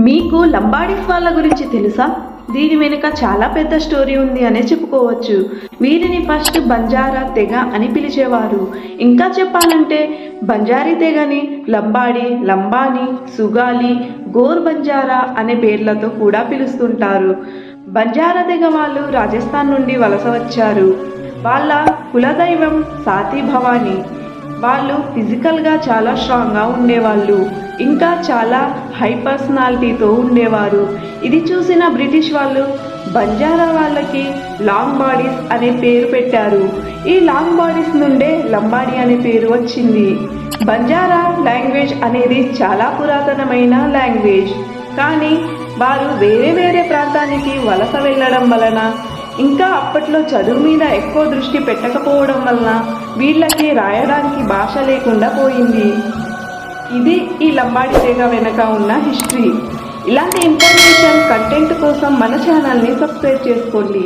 మీకు లంబాడీస్ వాళ్ళ గురించి తెలుసా? దీని వెనుక చాలా పెద్ద స్టోరీ ఉంది అనే చెప్పుకోవచ్చు. వీరిని ఫస్ట్ బంజారా తెగ అని పిలిచేవారు. ఇంకా చెప్పాలంటే బంజారీ తెగని లంబాడి లంబాని సుగాలి గోర్ బంజారా అనే పేర్లతో కూడా పిలుస్తుంటారు. బంజారా తెగ వాళ్ళు రాజస్థాన్ నుండి వలస వచ్చారు. వాళ్ళ కులదైవం సాతి భవాని. వాళ్ళు ఫిజికల్గా చాలా స్ట్రాంగ్గా ఉండేవాళ్ళు. ఇంకా చాలా హై పర్సనాలిటీతో ఉండేవారు. ఇది చూసిన బ్రిటిష్ వాళ్ళు బంజారా వాళ్ళకి లాంగ్ బాడీస్ అనే పేరు పెట్టారు. ఈ లాంగ్ బాడీస్ నుండే లంబాడి అనే పేరు వచ్చింది. బంజారా లాంగ్వేజ్ అనేది చాలా పురాతనమైన లాంగ్వేజ్. కానీ వారు వేరే వేరే ప్రాంతానికి వలస వెళ్ళడం వలన ఇంకా అప్పట్లో చదువు మీద ఎక్కువ దృష్టి పెట్టకపోవడం వలన వీళ్ళకి రాయడానికి భాష లేకుండా పోయింది. ఇది ఈ లంబాడి తెగ వెనక ఉన్న హిస్టరీ ఇలాంటి ఇన్ఫర్మేషన్ కంటెంట్ కోసం మన ఛానల్ని సబ్స్క్రైబ్ చేసుకోండి.